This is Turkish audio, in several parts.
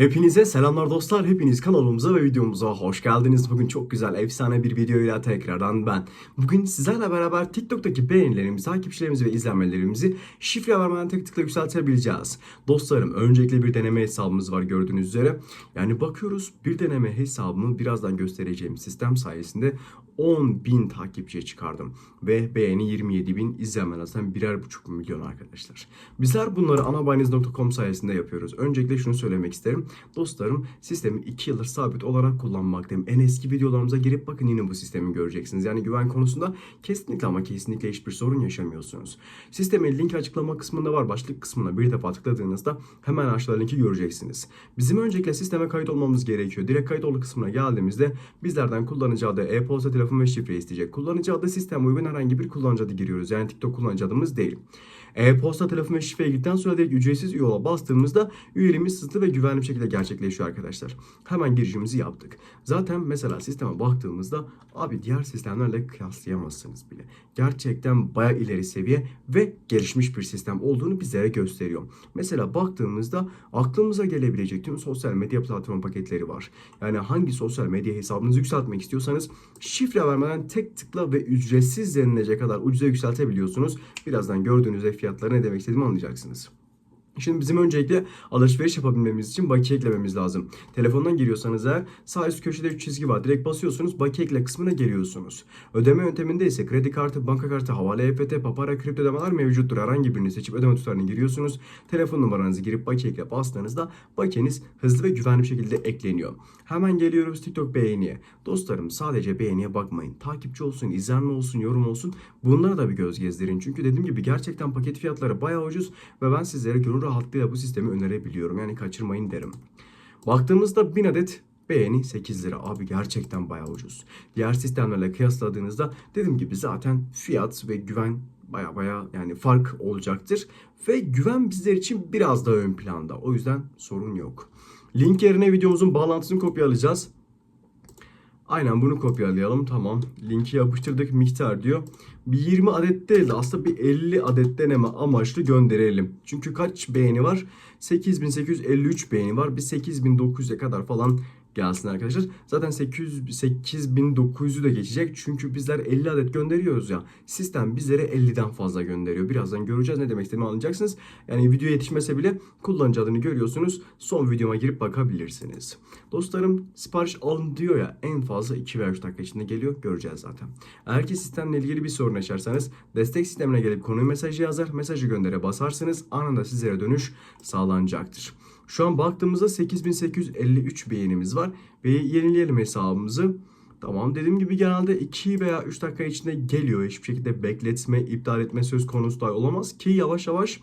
Hepinize selamlar dostlar. Hepiniz kanalımıza ve videomuza hoş geldiniz. Bugün çok güzel, efsane bir videoyla tekrardan ben. Bugün sizlerle beraber TikTok'taki beğenilerimizi, takipçilerimizi ve izlenmelerimizi şifre vermeden tek tıkla yükseltebileceğiz. Dostlarım öncelikle bir deneme hesabımız var gördüğünüz üzere. Yani bakıyoruz bir deneme hesabımı birazdan göstereceğim sistem sayesinde 10.000 takipçiye çıkardım. Ve beğeni 27.000 izlenme zaten birer buçuk milyon arkadaşlar. Bizler bunları anabayiniz.com sayesinde yapıyoruz. Öncelikle şunu söylemek isterim. Dostlarım sistemi 2 yıldır sabit olarak kullanmaktayım. En eski videolarımıza girip bakın yine bu sistemi göreceksiniz. Yani güven konusunda kesinlikle ama kesinlikle hiçbir sorun yaşamıyorsunuz. Sistemin linki açıklama kısmında var. Başlık kısmına bir defa tıkladığınızda hemen aşağıda linki göreceksiniz. Bizim öncelikle sisteme kayıt olmamız gerekiyor. Direkt kayıt ol kısmına geldiğimizde bizlerden kullanıcı adı, e-posta, telefon ve şifre isteyecek. Kullanıcı adı sistem uygun herhangi bir kullanıcı adı giriyoruz. Yani TikTok kullanıcı adımız değil. E-posta, telefon ve şifreye girdikten sonra direkt ücretsiz üye ola bastığımızda üyeliğimiz hızlı ve güvenli bir şekilde gerçekleşiyor arkadaşlar. Hemen girişimizi yaptık. Zaten mesela sisteme baktığımızda abi diğer sistemlerle kıyaslayamazsınız bile. Gerçekten baya ileri seviye ve gelişmiş bir sistem olduğunu bizlere gösteriyor. Mesela baktığımızda aklımıza gelebilecek tüm sosyal medya platform paketleri var. Yani hangi sosyal medya hesabınızı yükseltmek istiyorsanız şifre vermeden tek tıkla ve ücretsiz denilecek kadar ucuza yükseltebiliyorsunuz. Birazdan gördüğünüzde fiyatları ne demek istediğimi anlayacaksınız. Şimdi bizim öncelikle alışveriş yapabilmemiz için bakiye eklememiz lazım. Telefondan giriyorsanız eğer sağ üst köşede 3 çizgi var. Direkt basıyorsunuz bakiye ekle kısmına geliyorsunuz. Ödeme yönteminde ise kredi kartı, banka kartı, havale EFT, papara, kripto ödemeler mevcuttur. Herhangi birini seçip ödeme tutarını giriyorsunuz. Telefon numaranızı girip bakiye ekle bastığınızda bakiyeniz hızlı ve güvenli bir şekilde ekleniyor. Hemen geliyoruz TikTok beğeniye. Dostlarım sadece beğeniye bakmayın. Takipçi olsun, izlenme olsun, yorum olsun. Bunlara da bir göz gezdirin. Çünkü dediğim gibi gerçekten paket fiyatları bayağı ucuz ve ben sizlere gönül rahatlığıyla bu sistemi önerebiliyorum. Yani kaçırmayın derim. Baktığımızda 1000 adet beğeni 8 lira. Abi gerçekten bayağı ucuz. Diğer sistemlerle kıyasladığınızda dediğim gibi zaten fiyat ve güven baya baya yani fark olacaktır. Ve güven bizler için biraz daha ön planda. O yüzden sorun yok. Link yerine videomuzun bağlantısını kopyalayacağız. Aynen bunu kopyalayalım. Tamam. Linki yapıştırdık. Miktar diyor. Bir 20 adet değil de aslında bir 50 adet deneme amaçlı gönderelim. Çünkü kaç beğeni var? 8853 beğeni var. Bir 8900'e kadar falan gelsin arkadaşlar. Zaten 800 8900'ü de geçecek. Çünkü bizler 50 adet gönderiyoruz ya. Sistem bizlere 50'den fazla gönderiyor. Birazdan göreceğiz ne demek istediğimi anlayacaksınız. Yani video yetişmese bile kullanıcı adını görüyorsunuz. Son videoma girip bakabilirsiniz. Dostlarım sipariş alın diyor ya en fazla 2 veya 3 dakika içinde geliyor. Göreceğiz zaten. Eğer ki sistemle ilgili bir sorun yaşarsanız destek sistemine gelip konuyu mesajı yazar. Mesajı göndere basarsınız. Anında sizlere dönüş sağlanacaktır. Şu an baktığımızda 8853 beğenimiz var. Ve yenileyelim hesabımızı. Tamam dediğim gibi genelde 2 veya 3 dakika içinde geliyor. Hiçbir şekilde bekletme, iptal etme söz konusu dahi olamaz ki yavaş yavaş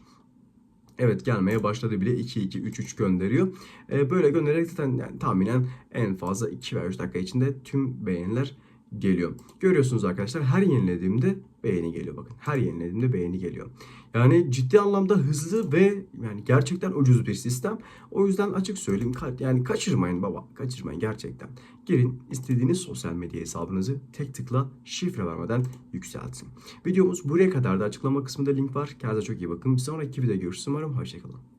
Evet gelmeye başladı bile 2-2-3-3 gönderiyor. Ee, böyle göndererek zaten yani tahminen en fazla 2 veya 3 dakika içinde tüm beğeniler geliyor. Görüyorsunuz arkadaşlar her yenilediğimde beğeni geliyor bakın. Her yenilediğimde beğeni geliyor. Yani ciddi anlamda hızlı ve yani gerçekten ucuz bir sistem. O yüzden açık söyleyeyim yani kaçırmayın baba. Kaçırmayın gerçekten. Girin istediğiniz sosyal medya hesabınızı tek tıkla şifre vermeden yükseltin. Videomuz buraya kadar da açıklama kısmında link var. Kendinize çok iyi bakın. Bir sonraki videoda görüşürüz umarım. Hoşçakalın.